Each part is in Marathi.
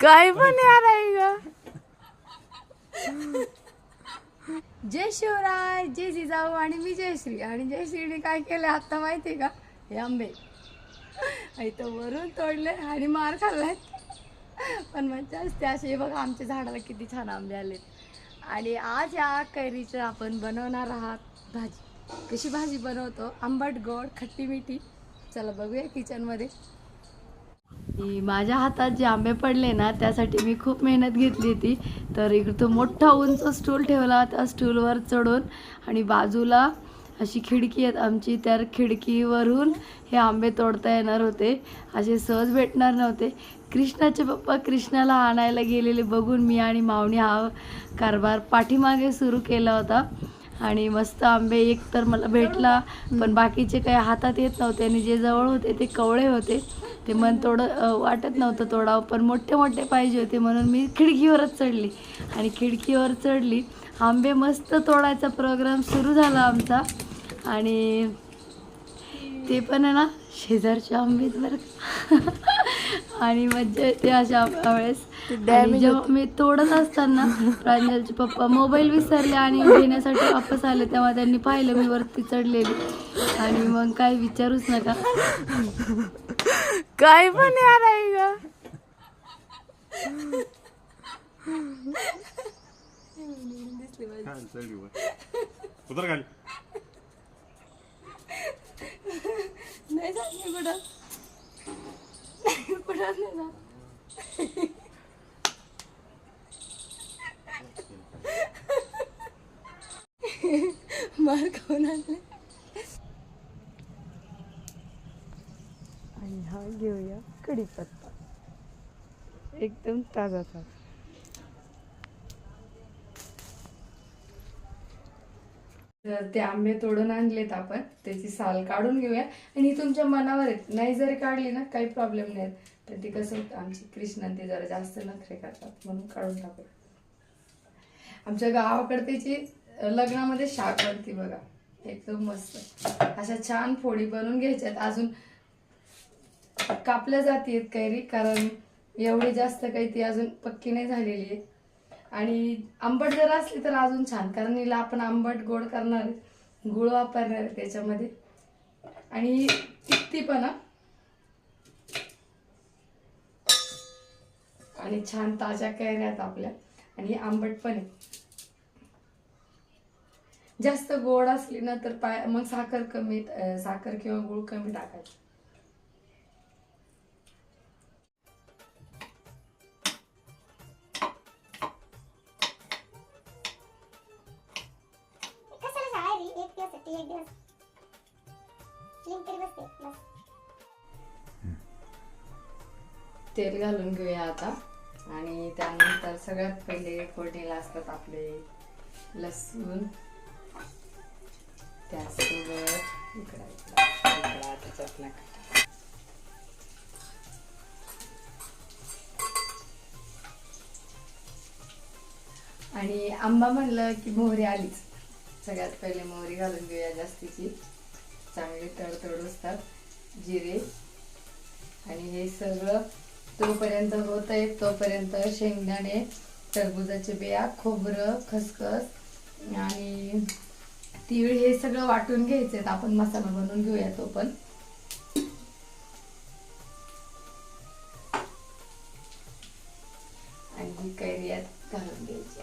काय पण यार आहे ग. जय शिवराय जय जिजाऊ आणि मी जयश्री आणि जयश्रीने काय केलं आता माहिती का? हे आंबे. इथं वरून तोडले आणि मार खाल्लाय पण म्हणजे असते असे बघा आमच्या झाडाला किती छान आंबे आलेत. आणि आज या कैरीचं आपण बनवणार आहात भाजी. कशी भाजी बनवतो? आंबट गोड खट्टी मिठी. चला बघूया किचनमध्ये माझ्या हातात जे आंबे पडले ना त्यासाठी मी खूप मेहनत घेतली होती. तर इकडं तो मोठा उंच स्टूल ठेवला त्या स्टूलवर चढून. आणि बाजूला अशी खिडकी आहेत आमची त्या खिडकीवरून हे आंबे तोडता येणार होते. असे सहज भेटणार नव्हते. कृष्णाचे पप्पा कृष्णाला आणायला गेलेले बघून मी आणि मावणी हा कारभार पाठीमागे सुरू केला होता. आणि मस्त आंबे एक तर मला भेटला पण बाकीचे काही हातात येत नव्हते आणि जे जवळ होते ते कवळे होते. ते मन थोडं वाटत नव्हतं तोडावं पण मोठे मोठे पाहिजे होते म्हणून मी खिडकीवरच चढली. आणि खिडकीवर चढली. आंबे मस्त तोडायचा प्रोग्राम सुरू झाला आमचा. आणि ते पण आहे ना शेजारचे आंबे बरं आणि मज्जा येते अशा वेळेस. आणि जेव्हा मी तोडत असताना प्रांजलचे पप्पा मोबाईल विसरले आणि घेण्यासाठी वापस आले तेव्हा त्यांनी पाहिलं मी वरती चढलेली. आणि मग काय विचारूच नका. काय पण यार आहे ग. उतर खाली. नाही मी कुठं. कुठं नाही जात मार खाऊन आणले. आणि हा घेऊया कढीपत्ता. एकदम ताजा ताजा तर ते आंबे तोडून आणलेत आपण. त्याची साल काढून घेऊया. आणि ही तुमच्या मनावर आहेत. नाही जरी काढली ना काही प्रॉब्लेम नाही. तर ती कसं होतं? आमची कृष्णा ते जरा जास्त नखरे करतात. म्हणून काढून टाकूया. आमच्या गावाकडे त्याची लग्नामध्ये शाक बनती बघा. एकदम मस्त. अशा छान फोडी बनवून घ्यायच्यात. अजून कापल्या जाते कैरी कारण एवढी जास्त काही ती अजून पक्की नाही झालेली आहे. आणि आंबट जर असली तर अजून छान कारण हिला आपण आंबट गोड करणार गुळ वापरणार त्याच्यामध्ये. आणि टिकती पण आणि छान ताज्या कैऱ्यात आपल्या. आणि आंबट पण आहे. जास्त गोड असली ना तर पाय मग साखर कमी साखर किंवा गुळ कमी टाकायचं. लिंक बसते बस तेल घालून घेऊया आता. आणि त्यानंतर सगळ्यात पहिले फोडणीला असतात आपले लसूण. त्यासोबत इकडा इकडा इकडा त्याच्यात नका आणि आंबा म्हणलं की मोहरी आलीच. सगळ्यात पहिले मोहरी घालून घेऊया जास्तीची. चांगले तडतड असतात जिरे. आणि हे सगळं तोपर्यंत होत आहे तोपर्यंत शेंगदाणे टरबुजाचे बिया खोबरं खसखस आणि तीळ हे सगळं वाटून घ्यायचे आपण मसाला बनवून घेऊया तो पण. आणि ही कैरी यात घालून घ्यायची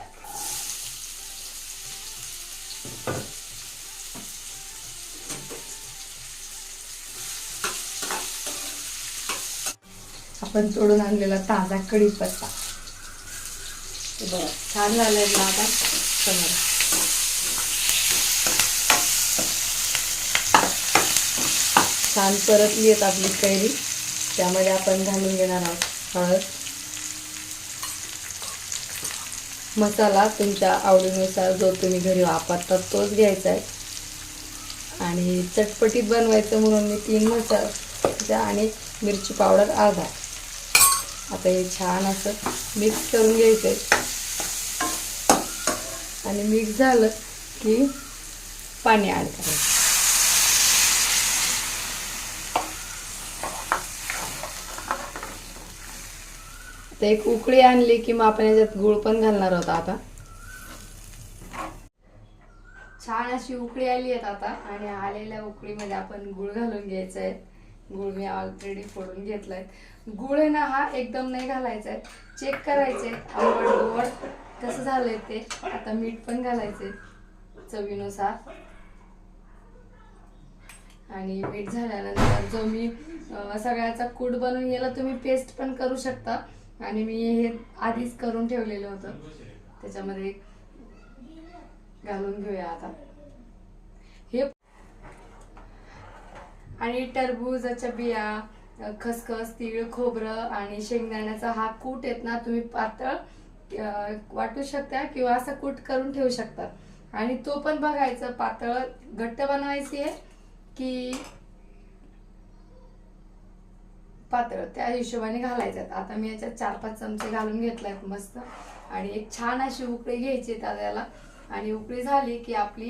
आपण तोडून आणलेला ताजा कढीपत्ता. बरं छान झालंय ना आता समोर. छान परतली आहेत आपली कैरी. त्यामध्ये आपण घालून घेणार आहोत हळद. मसाला तुमच्या आवडीनुसार जो तुम्ही घरी वापरता तोच घ्यायचा आहे. आणि चटपटीत बनवायचं म्हणून मी तीन मसाला आणि मिरची पावडर अर्धा. आता हे छान असं मिक्स करून घ्यायचं आहे आणि मिक्स झालं की पाणी ॲड करायचं. तर एक उकळी आणली की मग आपण याच्यात गुळ पण घालणार आहोत आता. छान अशी उकळी आली आहेत आता. आणि आलेल्या उकळीमध्ये आपण गुळ घालून घ्यायचं आहे गुळ मी ऑलरेडी फोडून घेतलाय गुळ आहे ना हा एकदम नाही घालायचा आहे चेक करायचे आंबट गोड कसं झालंय ते आता मीठ पण घालायचे चवीनुसार. आणि मीठ झाल्यानंतर जो मी सगळ्याचा कूट बनवून गेला तुम्ही पेस्ट पण करू शकता. आणि मी हे आधीच करून ठेवलेलं होतं. त्याच्यामध्ये घालून घेऊया आता हे आणि टरबूजाच्या बिया खसखस तीळ खोबरं आणि शेंगदाण्याचा हा कूट आहेत ना तुम्ही पातळ वाटू शकता किंवा असा कूट करून ठेवू शकता. आणि तो पण बघायचं पातळ घट्ट बनवायची आहे की पातळ त्या हिशोबाने घालायच्यात आता मी याच्यात चार पाच चमचे घालून घेतलायत मस्त. आणि एक छान अशी उकळी घ्यायची त्याला आणि उकळी झाली की आपली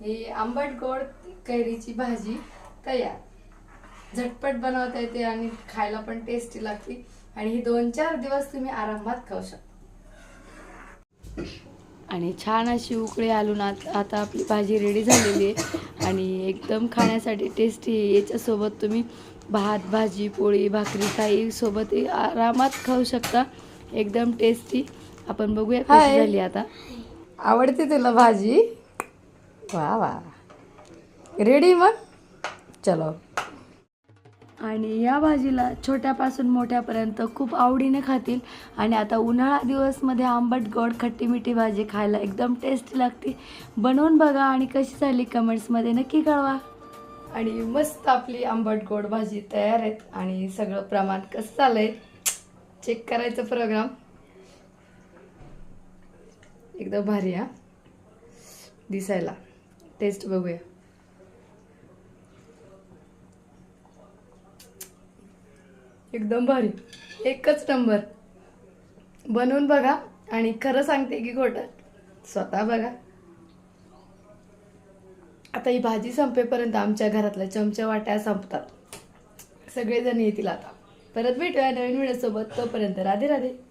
ही आंबट गोड कैरीची भाजी तयार झटपट बनवता येते आणि खायला पण टेस्टी लागते. आणि ही दोन चार दिवस तुम्ही आरामात खाऊ शकता. आणि छान अशी उकळी आलून आत- आता आपली भाजी रेडी झालेली आहे. आणि एकदम खाण्यासाठी टेस्टी आहे. याच्यासोबत तुम्ही भात भाजी पोळी भाकरी काही सोबत आरामात खाऊ शकता. एकदम टेस्टी आपण बघूया कशी झाली आता. आवडते तुला भाजी? वा वा. रेडी मग? चलो. आणि या भाजीला छोट्यापासून मोठ्यापर्यंत खूप आवडीने खातील. आणि आता उन्हाळा दिवसमध्ये आंबट गोड खट्टी मिठी भाजी खायला एकदम टेस्टी लागते. बनवून बघा आणि कशी झाली कमेंट्समध्ये नक्की कळवा. आणि मस्त आपली आंबट गोड भाजी तयार आहेत. आणि सगळं प्रमाण कसं झालंय चेक करायचं प्रोग्राम एकदम भारी हा. दिसायला. टेस्ट बघूया. एकदम भारी. एकच नंबर. बनवून बघा आणि खरं सांगते की खोटं स्वतः बघा. आता ही भाजी संपेपर्यंत आमच्या घरातल्या चमच्या वाट्या संपतात. सगळेजण येतील आता. परत भेटूया नवीन वेळेसोबत तोपर्यंत राधे राधे.